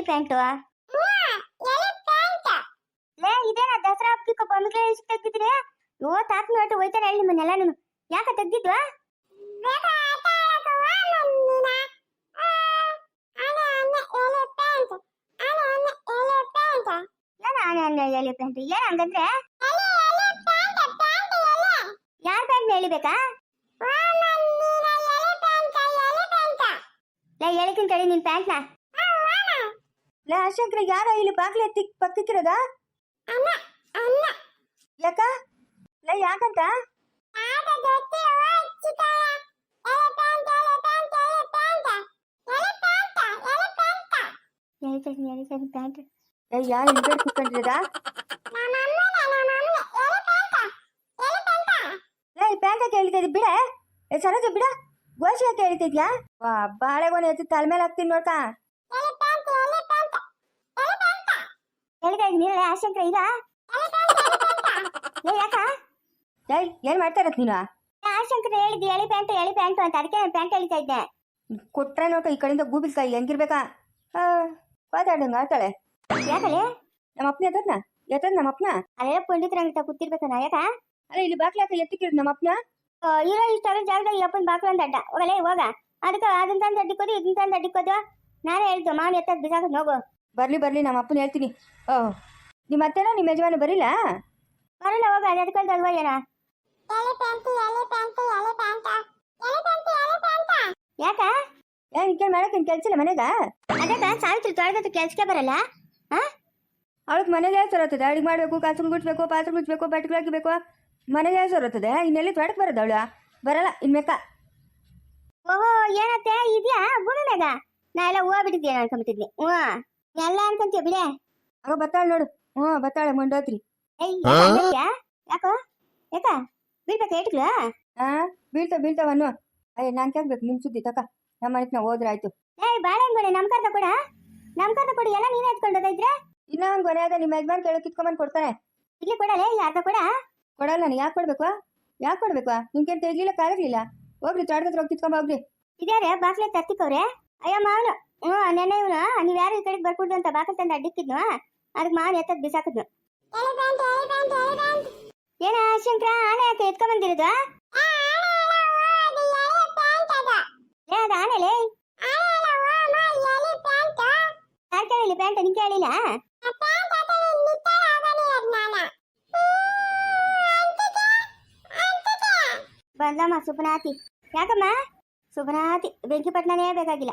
ಎಳಿ pant ಲೇ ಇದೇನ ದಸರಾ ಹಬ್ಬಕ್ಕೆ ಇಷ್ಟ ತೆಗ್ದಿದ್ರೆ ಓ ತಾತನ ನೋಟು ಹೋಯ್ತಾರೆ ಹೇಳಿ ನಿಮ್ಮನ್ನೆಲ್ಲ ನೀನು. ಯಾಕ ತೆಗ್ದಿದ್ವಾ? ಎಳಿ ಪ್ಯಾಂಟ್. ಏನ್ ಹಂಗಂದ್ರೆ? ಯಾರ್ ಪ್ಯಾಂಟ್ ಎಳಿಬೇಕಾ? ಲೇ ಎಳಿತೀನಿ ಕಡೆ ನಿನ್ ಪ್ಯಾಂಟ್ನ? ಲೇ ಅಶಂಕರ ಯಾರ ಇಲ್ಲಿ ಬಾಗ್ಲ ಎತ್ತಿ ಅಮ್ಮ ಯಾಕ? ಲೇ ಯಾಕಂತ? ಯಾರು ಹಿಂದ್ಗಡೆ ಕುತ್ಕೊಂಡಿರೋದ? ಲೇ ಪ್ಯಾಂಟ್ ಯಾಕೆ ಹೇಳ್ತಾ ಇದ್ದಿ ಬಿಡೆ. ಏ ಸರೋಜ ಬಿಡ. ಗೋಶಿ ಹಾಕಿ ಹೇಳ್ತಿದ್ಯಾ ಬಾಳೆಗೊನೆ ಎತ್ತಿ ತಲೆ ಮೇಲೆ ಹಾಕ್ತೀನಿ ನೋಡ್ಕ ಎಳಿತಾ ಇದೀನಿ ಲೇ ಆಶಂಕ್ರ ಈಗ? ಲೇ ಯಾಕ? ಏಯ್ ಏನ್ ಮಾಡ್ತಾ ಇರತ್ ನೀನು? ಆಶಂಕರ ಹೇಳಿದ್ದು ಎಳಿ ಪ್ಯಾಂಟ್ ಎಳಿ ಪ್ಯಾಂಟ್ ಅಂತ. ಅದಕ್ಕೆ ಪ್ಯಾಂಟ್ ಎಳಿತಾ ಇದ್ದೆ. ಕೊಟ್ರೆ ನೋಟ ಈ ಕಡೆಯಿಂದ ಗೂಬಿಲ್ಕಾಯಿ ಹೆಂಗಿರ್ಬೇಕಾ? ಮಾತಾಡಂಗ ಆಡ್ತಾಳೆ ಯಾಕಲೆ? ನಮ್ಮ ಅಪ್ಪನ ಎತ್ತದ್ನ ಎತ್ತದ್ ನಮ್ಮ ಅಪ್ಪನ? ಅಲ್ಲೆಲ್ಲ ಪಂಡಿತರಂಗಿತ ಕೂತಿರ್ಬೇಕನ ಯಾಕ? ಅಲ್ಲ ಇಲ್ಲಿ ಬಾಕ್ಲ ಹಾಕ ಎತ್ತಿಕ್ಕಿರೋದು ನಮ್ಮ ಅಪ್ಪನ? ಇರೋ ಇಷ್ಟರ ಜಾಗದಾಗ ಈ ಅಪ್ಪನ ಬಾಕ್ಲ ಅಂತ ಅಡ್ಡ. ಹೋಗಲೇ ಹೋಗ. ಅದಕ್ಕೆ ಅದನ್ನ ತಂದು ಅಡ್ಡಿಕೋದು ಇದನ್ನ ತಂದು ಅಡ್ಡಿಕೋದು ನಾನೇ ಹೇಳ್ತು ಮಾವನ ಎತ್ತದ್ ಬಿಸಾಕ ಹೋಗು. ಬರ್ಲಿ ಬರ್ಲಿ ನಮ್ಮ ಅಪ್ಪನ ಹೇಳ್ತೀನಿ. ಓ ನಿಮ್ಮ ಅತ್ತೆನೋ ನಿಮ್ಮ ಯಜಮಾನ ಬರಿಲ್ಲ ಬರಲ್ಲ ಹೋಗ ಅದು ಎದ್ಕೊಂಡು ಅಲ್ವಾ ಏನ? ಯಾಕ? ಏನ್ ಮಾಡಕ್ಕೆ ಇನ್ನು ಕೆಲ್ಸ ಮನೆಗೆ ಮನೆಗ? ಅದಕ್ಕ ಸಾವಿತ್ರಿ ತೊಳೆದತ್ತು ಕೆಲ್ಸಕ್ಕೆ ಬರಲ್ಲ. ಹಾ ಅವಳಕ್ಕೆ ಮನೆಗೆ ಹೆಸರತ್ತದೆ ಅಡಿಗೆ ಮಾಡಬೇಕು ಕಾಸು ಗುಡ್ಸ್ಬೇಕು ಪಾತ್ರೆ ಮುಚ್ಚಬೇಕು ಬಟ್ಟೆಗಳು ಹಾಕಿಬೇಕು ಮನೆಗೆ ಹೆಸರತ್ತದೆ ಇನ್ನೆಲ್ಲಿ ತೊಡಕ್ ಬರೋದು ಅವಳು? ಬರಲ್ಲ ಇನ್ಮೇಕ ಓಹೋ ಏನತ್ತೆ? ಇದ್ಯಾ? ಭೂಮಿ ಮೇಗ ನಾ ಎಲ್ಲ ಹೋಗ್ಬಿಟ್ಟಿದ್ದೆ ಅನ್ಕೊಂಬಿಟ್ಟಿದ್ನಿ ಹ್ಞೂ ಎಲ್ಲ ಅನ್ಕೊಂತೀಯ ಬಿಡೆ? ಆಗ ಬತ್ತಾಳೆ ನೋಡು. ಹ್ಞೂ ಬತ್ತಾಳೆ ಮಂಡೋತ್ರಿ. ಏಯ್ ಯಾಕ್? ಯಾಕೋ? ಯಾಕ? ಬೀಳ್ಬೇಕಾ ಏಟ್ಗ್ಲ ಆ ಬೀಳ್ತಾವ ಬೀಳ್ತಾವನು ಅಯ್ಯ ನಾನ್ ಕೇಳ್ಬೇಕು ನಿಮ್ ಸುದ್ದಿ ತಕ. ನಮ್ಮ ಮನೆಗೆ ನಾವು ಹೋದ್ರಾಯ್ತು ಏಯ್ ಬಾಳೆಹಣ್ಣು ನಮ್ ಕರ್ದ ಕೊಡ. ನಮ್ ಕರ್ದ ಕೊಡಿ ಎಲ್ಲ ನೀನೇ ಎತ್ಕೊಂಡೋದೈದ್ರೆ ಇನ್ನ ಒಂದು ಕೊನೆ ಆದ ನಿಮ್ಮ ಯಜಮಾನ್ ಕೇಳೋ ಕಿತ್ಕೊಂಬಂದು ಕೊಡ್ತಾನೆ. ಇಲ್ಲಿ ಕೊಡಲೇ ಯಾರ್ದ ಕೊಡ? ಕೊಡಲ್ಲ ನಾನು ಯಾಕೆ ಕೊಡ್ಬೇಕು? ಯಾಕೆ ಕೊಡ್ಬೇಕು? ನಿಮ್ಗೆ ತೆಗ್ಲಿಲ್ಲ ಕಾಲಿರ್ಲಿಲ್ಲ ಹೋಗ್ರಿ ತೋಟದ ಹೋಗಿ ಕಿತ್ಕೊಂಡ್ ಹೋಗ್ರಿ ಇದ್ಯಾರೆ ಬಾಕ್ಲೆ ತತ್ತಿಕವ್ರೆ ಅಯ್ಯ, ಮಾವನು. ಹ್ಞೂ, ನೆನ್ನೆ ಇವನು ನೀವ್ ಯಾರು ಈ ಕಡೆಗೆ ಬರ್ಕೊಡ್ದು ಅಂತ ಬಾಕಲ್ ತಂದು ಅಡ್ಡಿಕ್ಕಿದ್ನು ಅದಕ್ಕೆ ಮಾವನ್ ಎತ್ತದ್ ಬಿಸಾಕಿದ್ನು. ಏನ, ಶಂಕರ, ಆನೆ ಯಾಕೆ ಎತ್ಕೊಂಬಂದಿರೋದು ಏ, ಅದು ಕೇಳಿಲ್ಲ ಪ್ಯಾಂಟ್? ನಿಂಗೆ ಕೇಳಿಲ್ಲ ಬಂದಮ್ಮ ಸುಭನಾತಿ ಯಾಕಮ್ಮ? ಸುಭನಾತಿ ಬೆಂಕಿ ಪಟ್ನನೇ ಬೇಕಾಗಿಲ್ಲ.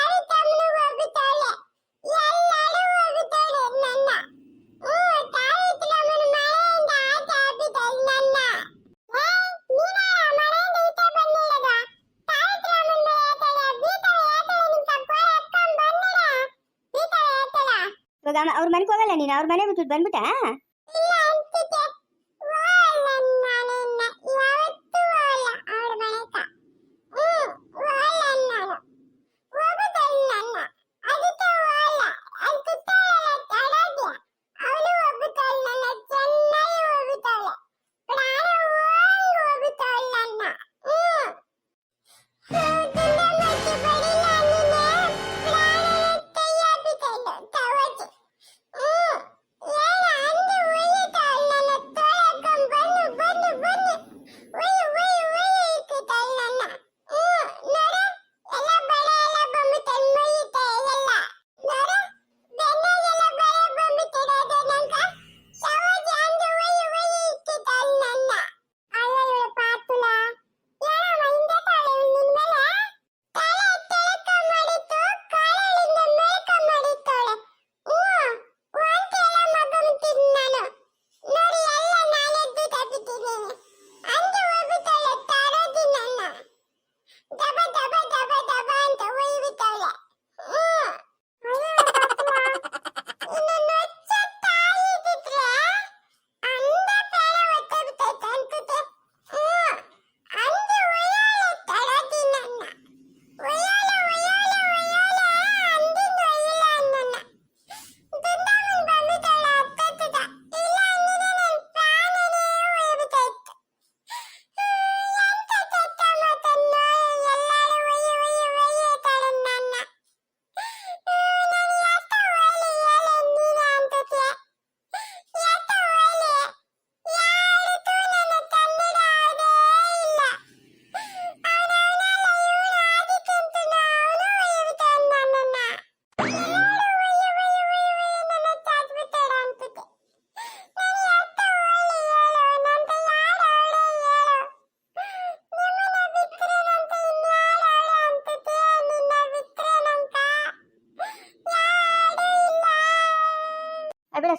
ಅವ್ರ ಮನೆಗೆ ಹೋಗಲ್ಲ ನೀನು? ಅವ್ರ ಮನೆ ಬಿಟ್ಟು ಬಂದ್ಬಿಟ್ಟ?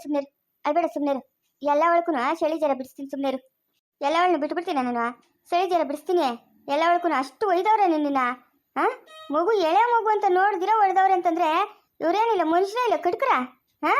ಸುಮ್ಮನೆ ಅಲ್ಬೇಡ ಸುಮ್ಮನೆ ಎಲ್ಲ ಒಳಕ್ಕೂ ಚಳಿ ಜರ ಬಿಡಿಸ್ತೀನಿ ಸುಮ್ಮನೆ ಎಲ್ಲ ಬಿಟ್ಟು ಬಿಟ್ಬಿಡ್ತೀನಿ ನಾನು ಚಳಿ ಜರ ಬಿಡಿಸ್ತೀನಿ. ಎಲ್ಲ ಒಳಕ್ಕೂ ಅಷ್ಟು ಒಯ್ದವ್ರೆ ನಿನ್ನ ಹಾ ಮಗು ಎಳೆ ಮಗು ಅಂತ ನೋಡಿದಿರ ಹೊಡೆದವ್ರೆ ಅಂತಂದ್ರೆ ಇವರೇನಿಲ್ಲ, ಮನುಷ್ಯರೇ ಇಲ್ಲ, ಕಟ್ಕರ ಹಾ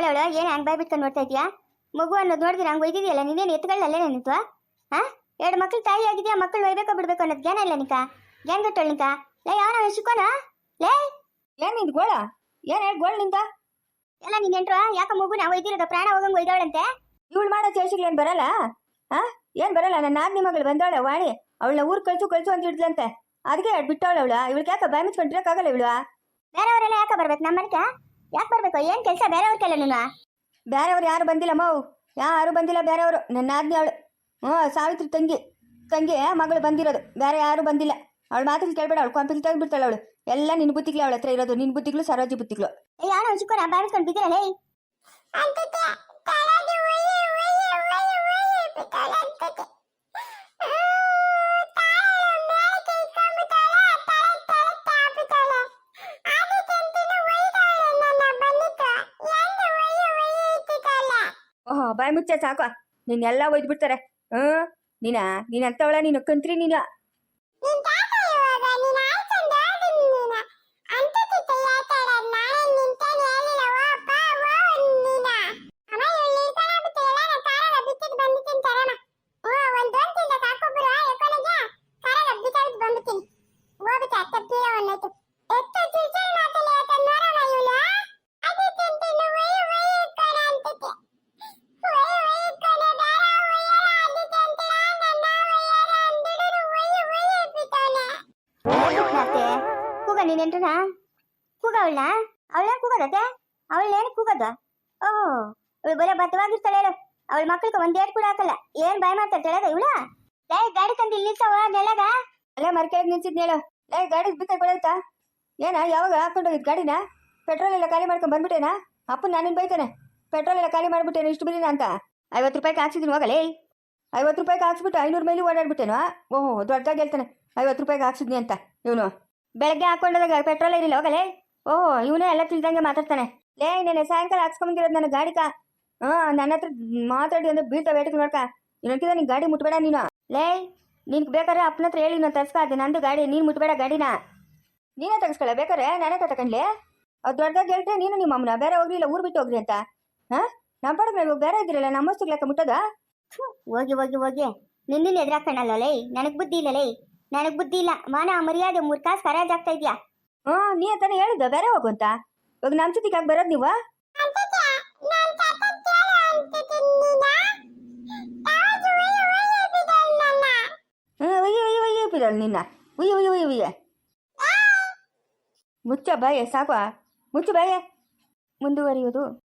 ಯಾವಳವಳ ಏನು ಹಂಗೆ ಬಾಯ್ ಬಿಟ್ಕೊಂಡು ನೋಡ್ತಾ ಇದೀಯಾ ಮಗು ಅನ್ನೋದು ನೋಡಿದ್ರೆ ಹಂಗೆ ಒಯ್ದಿದೆಯಲ್ಲ ನೀನೇನು ಎತ್ತುಗಳಲ್ಲೇ ನಿಂತು ಹಾ ಎರಡು ಮಕ್ಳು ತಾಯಿ ಆಗಿದೆಯಾ ಮಕ್ಕಳು ಒಯ್ಬೇಕೋ ಬಿಡ್ಬೇಕು ಅನ್ನೋದು ಜ್ಞಾನ ಇಲ್ಲ ನಿಕ? ಜ್ಞಾನ ಗಟ್ಟಳು ನಿಕ? ಲೇ ಯಾವ ಶಿಕೋನ? ಲೇ! ಏನು ನಿಂದು ಗೋಳ? ಏನು ಹೇಳಿ ಗೋಳ ನಿಂದ ಎಲ್ಲ ನೀನ್ ನೆಂಟ್ರು ಯಾಕೆ ಮಗು ನಾವು ಒಯ್ದಿರೋದು ಪ್ರಾಣ ಹೋಗಂಗೆ ಒಯ್ದವಳಂತೆ? ಇವಳು ಮಾಡೋ ಚೇಸಿಗೆ ಏನು ಬರಲ್ಲ? ಹಾ ಏನು ಬರಲ್ಲ ನನ್ನ ನಾದಿನಿ ಮಗಳು ಬಂದವಳೆ ವಾಣಿ. ಅವಳನ್ನ ಊರು ಕಳ್ಸು ಕಳ್ಸು ಅಂತ ಹಿಡ್ದಂತೆ ಅದಕ್ಕೆ ಬಿಟ್ಟವಳು ಅವಳು. ಇವಳಿಗೆ ಯಾಕೆ ಬಾಯ್ ಮುಚ್ಕೊಂಡಿರಕ್ಕಾಗಲ್ಲ ಇವಳು ಬೇರೆಯವರೆಲ್ಲ ಯಾಕೆ ಬರ್ಬೇಕು ನಮ್ಮ ಮನೆಗೆ ಯಾಕೆ ಬರ್ಬೇಕು? ಏನು ಕೆಲಸ? ಬೇರೆಯವ್ರ ಕೆಲ ನೀನು. ಬೇರೆಯವ್ರು ಯಾರು ಬಂದಿಲ್ಲ ಮಾವು ಯಾರು ಬಂದಿಲ್ಲ ಬೇರೆಯವರು. ನನ್ನ ಆಜ್ಞೆ ಅವಳು. ಹ್ಞೂ ಸಾವಿತ್ರಿ ತಂಗಿ. ತಂಗಿ ಮಗಳು ಬಂದಿರೋದು. ಬೇರೆ ಯಾರು ಬಂದಿಲ್ಲ. ಅವಳು ಮಾತಲ್ಲಿ ಕೇಳಬೇಡ. ಅವಳು ಕಂಪಿಲ್ ತೆಗೆದ್ಬಿಡ್ತಾಳೆ ಅವಳು. ಎಲ್ಲ ನಿನ್ನ ಬುತ್ತಿಗ್ಲೇ ಅವಳ ಹತ್ರ ಇರೋದು. ನಿನ್ನ ಬುತ್ತಿಗಳು ಸರೋಜಿ ಬುತ್ತಿಗ್ಲು ಯಾವ ಶಿಕೋನ ಬಾಯ್ ಬಿಟ್ಕೊಂಡು ಬಿದ್ದೀರಲ್ಲ ಓಹೋ ಬಾಯ್ ಮುಚ್ಚ ಸಾಕು. ನಿನ್ನೆಲ್ಲ ಒಯ್ದ್ಬಿಡ್ತಾರೆ. ಹ್ಞೂ ನೀನಾ? ನೀನು ಅಂತವಳ ನೀನು ಕಂತ್ರಿ ನೀನು. ಕೂಗ ನೀನೆಂಟ್ರನ ಕೂಗ ಅವಳನ್ನ? ಅವಳ ಕೂಗದತ್ತೆ ಅವಳೇನು ಕೂಗದ? ಓಹೋ, ಇವಳು ಬರೋ ಬದ್ಧವಾಗಿರ್ತಾಳೆ ಹೇಳು. ಅವಳ ಮಕ್ಕಳಿಗೆ ಒಂದ್ ಏಟ್ ಕೂಡ ಹಾಕಲ್ಲ. ಏನ್ ಬಾಯ್ ಹೇಳದ ಇವಳ? ಲೇ, ಗಾಡಿ ತಂದು ಇಲ್ಲಿ ನಿಲ್ಸವ ನೆಲಗ? ಅಲ್ಲೇ, ಮರ್ಕೆಳಗ್ ನಿಲ್ಸಿದ್ನ ಹೇಳು ಗಾಡಿ ಬಿಕ್ಕ ಕೊಡಾಯ್ತಾ? ಏನ, ಯಾವಾಗ ಹಾಕೊಂಡೋಗಿದ್ ಗಾಡಿನ? ಪೆಟ್ರೋಲ್ ಎಲ್ಲ ಖಾಲಿ ಮಾಡ್ಕೊಂಡ್ ಬಂದ್ಬಿಟ್ಟೇನಾ? ಅಪ್ಪನ ನಾನೇನು ಬೈತಾನೆ. ಪೆಟ್ರೋಲ್ ಎಲ್ಲ ಖಾಲಿ ಮಾಡ್ಬಿಟ್ಟೇನೆ ಇಷ್ಟು ಬಿಡಿನ ಅಂತ? ಐವತ್ತು ರೂಪಾಯಿಗೆ ಹಾಕ್ಸಿದ್ದೀನಿ ಹೋಗಲೇ? ಐವತ್ತು ರೂಪಾಯಿಗೆ ಹಾಕ್ಸ್ಬಿಟ್ಟು ಐನೂರು ಮೈಲಿ ಓಡಾಡ್ಬಿಟ್ಟೇನೋ? ಓಹೋ ದೊಡ್ಡದಾಗಿ ಹೇಳ್ತಾನೆ. ಐವತ್ತು ರೂಪಾಯಿಗೆ ಹಾಕ್ಸಿದ್ನಿ ಅಂತ ಇವನು. ಬೆಳಗ್ಗೆ ಹಾಕೊಂಡಾಗ ಪೆಟ್ರೋಲ್ ಇರಲಿಲ್ಲ ಹೋಗಲೇ? ಓಹೋ ಇವನೇ ಎಲ್ಲ ತಿಳಿದಂಗೆ ಮಾತಾಡ್ತಾನೆ. ಲೇ ನೆನೆ ಸಾಯಂಕಾಲ ಹಾಕ್ಸ್ಕೊಂಬಂದಿರೋದು ನನ್ನ ಗಾಡಿಕ ಹಾಂ, ನನ್ನ ಹತ್ರ ಮಾತಾಡಿ ಅಂದ್ರೆ ಬೀಳ್ತಾ ಬೇಟಕ್ಕೆ ನೋಡ್ಕ. ಇನ್ನೊಂದ್ಕಿದ ನೀನು ಗಾಡಿ ಮುಟ್ಬೇಡ ನೀನು. ಲೇ, ನಿನ್ಗೆ ಬೇಕಾದ್ರೆ ಅಪ್ಪನ ಹತ್ರ ಹೇಳಿ ನಾನು ತರ್ಸ್ಕ ಅದೇ ನಂದು ಗಾಡಿ, ನೀನು ಮುಟ್ಬೇಡ ಗಾಡಿನ. ನೀನೇ ತೆಗಿಸ್ಕೊಳ್ಳ ಬೇಕಾರೆ ನಾನೇ ತಗೊಂಡ್ಲೆ ಅದು ದೊಡ್ಡದಾಗಿ ಹೇಳ್ತೆ ನೀನು ನಿಮ್ಮ ಅಮ್ಮನ. ಬೇರೆ ಹೋಗ್ಲಿಲ್ಲ ಊರು ಬಿಟ್ಟು ಹೋಗ್ರಿ ಅಂತ. ಹಾಂ? ನಮ್ಮ ಪಡಕ್ ಮೇಲೆ ಬೇರೆ ಇದ್ರಲ್ಲ ನಮ್ಮ ವಸ್ತುಗಳು ಮುಟ್ಟದ ಹೋಗಿ ಹೋಗಿ ಹೋಗಿ. ನಿನ್ನ ಎದುರಾಕಣಲ್ಲ ಲೇ. ನನಗೆ ಬುದ್ಧಿ ಇಲ್ಲ ಲೇ. ನನಗ್ ಬುದ್ಧಿ ಇಲ್ಲ. ಮಾನ, ಮರ್ಯಾದೆ ಮೂರ್ ಕಾಸು ಖರಾಜ್ ಆಗ್ತಾ ಇದ್ಯಾ? ಹ್ಞೂ ನೀ ತಾನೇ ಹೇಳಿದ್ದ. ಬೇರೆ ಹೋಗು ಅಂತ? ಇವಾಗ ನಮ್ಮ ಜೊತೆಗೆ ಯಾಕೆ ಬರೋದು ನೀವು? ಹ್ಞೂ ಒಯ್ಯಿ ಒಯ್ಯಿ ಒಯ್ಯಿ ನಿನ್ನ. ಉಯ್ಯಿ ಉಯ್ಯ ಉಯ್ಯಿ ಉಯ್ಯ ಮುಚ್ಚ ಬಾಯ, ಸಾಕು. ಮುಚ್ಚು ಬಾಯ. ಮುಂದುವರಿಯುವುದು